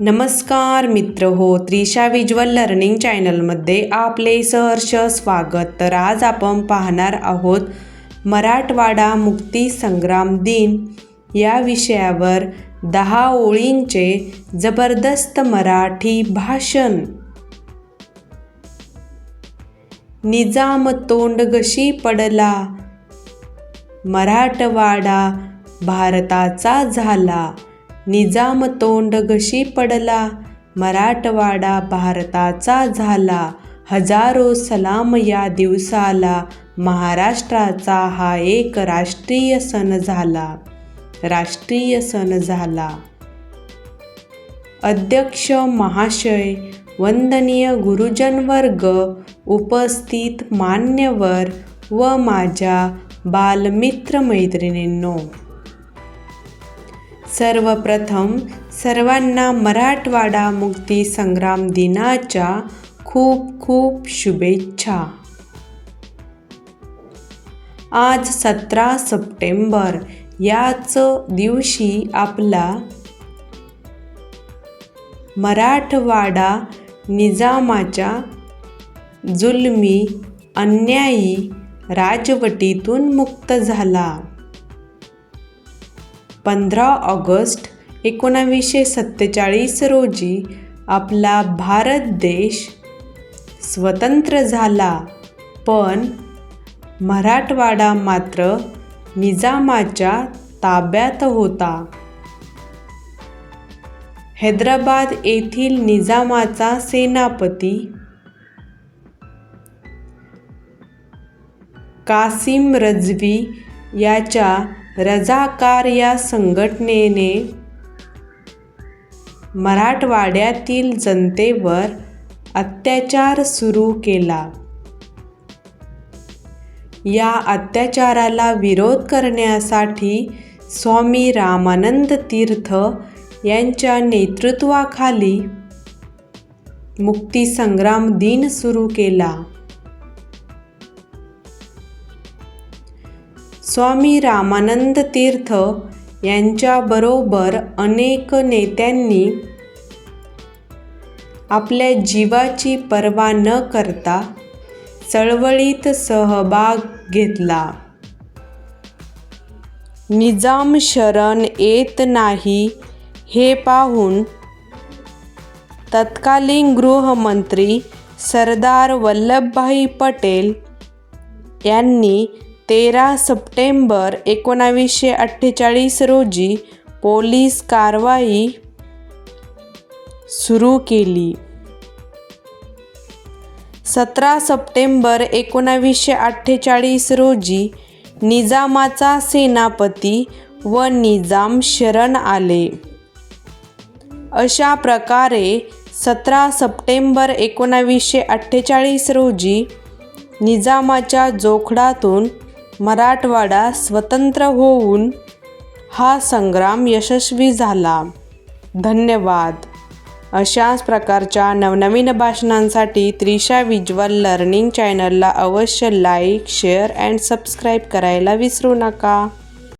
नमस्कार मित्र हो त्रिशा विज्युअल लर्निंग चॅनलमध्ये आपले सहर्ष स्वागत. तर आज आपण पाहणार आहोत मराठवाडा मुक्ती संग्राम दिन. या विषयावर दहा ओळींचे जबरदस्त मराठी भाषण. निजाम तोंडगशी पडला. मराठवाडा भारताचा झाला. निजाम तोंडगशी पडला मराठवाडा भारताचा झाला. हजारो सलाम या दिवसाला महाराष्ट्राचा हा एक राष्ट्रीय सण झाला. राष्ट्रीय सण झाला. अध्यक्ष महाशय वंदनीय गुरुजन वर्ग उपस्थित मान्यवर व माझ्या बालमित्र मैत्रिणींनो सर्वप्रथम सर्वांना मराठवाडा मुक्ती संग्राम दिनाच्या खूप खूप शुभेच्छा. आज सतरा सप्टेंबर याच दिवशी आपला मराठवाडा निजामाच्या जुलमी अन्यायी राजवटीतून मुक्त झाला. पंधरा ऑगस्ट एकोणावीसशे सत्तेचाळीस रोजी आपला भारत देश स्वतंत्र झाला. पण मराठवाडा मात्र निजामाच्या ताब्यात होता. हैदराबाद येथील निजामाचा सेनापती कासिम रजवी याच्या रजाकार या संघटनेने मराठवाड्यातील जनतेवर अत्याचार सुरू केला. या अत्याचाराला विरोध करण्यासाठी स्वामी रामानंद तीर्थ यांच्या नेतृत्वाखाली मुक्तीसंग्राम दिन सुरू केला. स्वामी रामानंद तीर्थ यांच्याबरोबर अनेक नेत्यांनी आपल्या जीवाची पर्वा न करता चळवळीत सहभाग घेतला. निजाम शरण येत नाही हे पाहून तत्कालीन गृहमंत्री सरदार वल्लभभाई पटेल यांनी तेरा सप्टेंबर एकोणावीसशे अठ्ठेचाळीस रोजी पोलीस कारवाई सुरू केली. सतरा सप्टेंबर एकोणावीसशे अठ्ठेचाळीस रोजी निजामाचा सेनापती व निजाम शरण आले. अशा प्रकारे सतरा सप्टेंबर एकोणावीसशे अठ्ठेचाळीस रोजी निजामाच्या जोखडातून मराठवाडा स्वतंत्र होऊन हा संग्राम यशस्वी झाला. धन्यवाद. अशाच प्रकारच्या नवनवीन भाषणांसाठी त्रिशा विज्युअल लर्निंग चॅनलला अवश्य लाईक शेअर अँड सबस्क्राईब करायला विसरू नका.